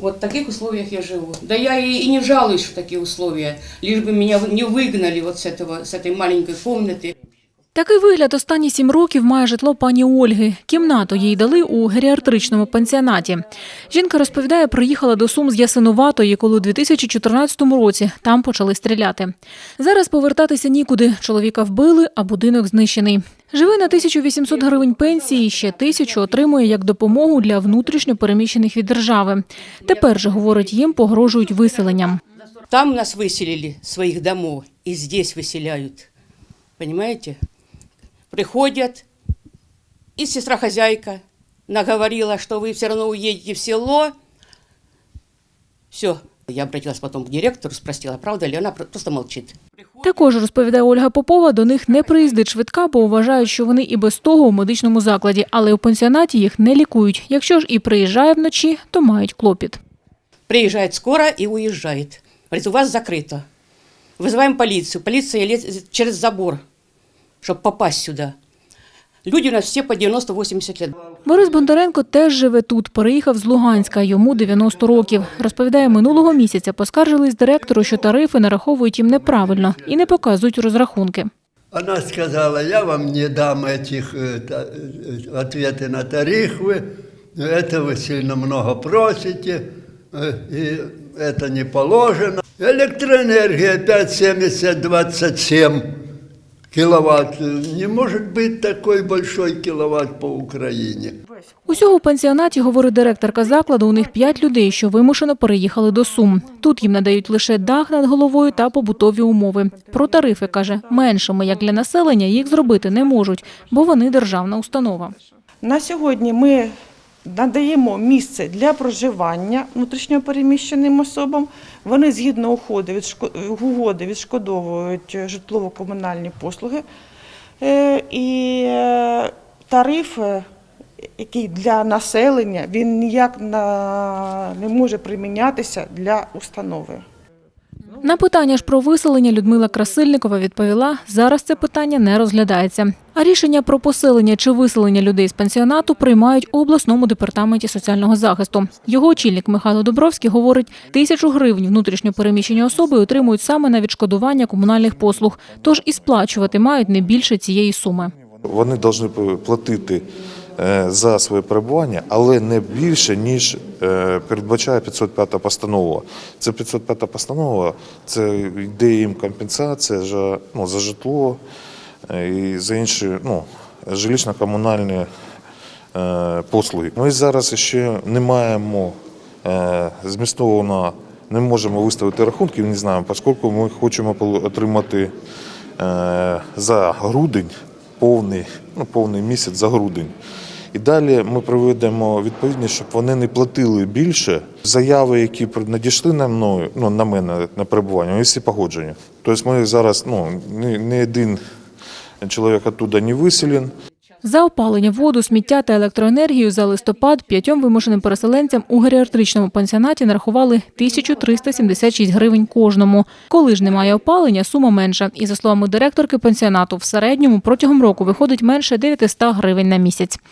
Вот в таких условиях я живу. Да я и, и не жалуюсь в такие условия, лишь бы меня вы- не выгнали вот с, этого, с этой маленькой комнаты. Такий вигляд останні сім років має житло пані Ольги. Кімнату їй дали у геріатричному пансіонаті. Жінка розповідає, приїхала до Сум з Ясинуватої, коли у 2014 році там почали стріляти. Зараз повертатися нікуди. Чоловіка вбили, а будинок знищений. Живе на 1800 гривень пенсії, ще тисячу отримує як допомогу для внутрішньо переміщених від держави. Тепер же говорить, їм погрожують виселенням. Там нас выселили с своих домов, и здесь выселяют. Понимаете? Приходят, и сестра-хозяйка наговорила, что вы все равно уедете в село. Все. Я обратилась потом к директору, спросила, правда ли, она про- просто молчит. Також розповідає Ольга Попова, до них не приїздить швидка, бо вважають, що вони і без того у медичному закладі, але у пансіонаті їх не лікують. Якщо ж і приїжджає вночі, то мають клопіт. Приезжает скоро и уезжает. Говорит, у вас закрыто. Вызываем полицию. Полиция лезет через забор, чтобы попасть сюда. Люди у нас все по 90-80 лет. Борис Бондаренко теж живе тут. Переїхав з Луганська. Йому 90 років. Розповідає, минулого місяця поскаржились директору, що тарифи нараховують їм неправильно і не показують розрахунки. Она сказала, я вам не дам этих э, та- э, ответы на тарифы, это вы сильно много просите, э, и это не положено. Электроэнергия 5,70-27 киловатт. Не может быть такой большой киловатт по Украине. Усього в пансіонаті, говорить директорка закладу, у них п'ять людей, що вимушено переїхали до Сум. Тут їм надають лише дах над головою та побутові умови. Про тарифи, каже, меншими, як для населення, їх зробити не можуть, бо вони державна установа. На сьогодні ми надаємо місце для проживання внутрішньопереміщеним особам. Вони згідно угоди відшкодовують житлово-комунальні послуги. Е, І е, тариф, е, який для населення, він ніяк не може примінятися для установи. На питання ж про виселення Людмила Красильникова відповіла, зараз це питання не розглядається. А рішення про поселення чи виселення людей з пансіонату приймають у обласному департаменті соціального захисту. Його очільник Михайло Добровський говорить, тисячу гривень внутрішньо переміщені особи отримують саме на відшкодування комунальних послуг, тож і сплачувати мають не більше цієї суми. Вони повинні платити за своє перебування, але не більше, ніж е, передбачає 505 постанова. Це 505 постанова, це йде їм компенсація за, ну, за житло е, і за інші ну, жилищно-комунальні е, послуги. Ми зараз ще не маємо е, змістовано, не можемо виставити рахунків, не знаємо, оскільки ми хочемо отримати е, за грудень повний, ну, повний місяць за грудень. І далі ми проведемо відповідність, щоб вони не платили більше. Заяви, які надійшли на мною, ну на мене на перебування, вони всі погоджені. Тобто ми зараз ну ні один чоловік оттуда не виселен. За опалення, воду, сміття та електроенергію за листопад п'ятьом вимушеним переселенцям у геріатричному пансіонаті нарахували 1376 гривень кожному. Коли ж немає опалення, сума менша. І за словами директорки пансіонату, в середньому протягом року виходить менше 900 гривень на місяць.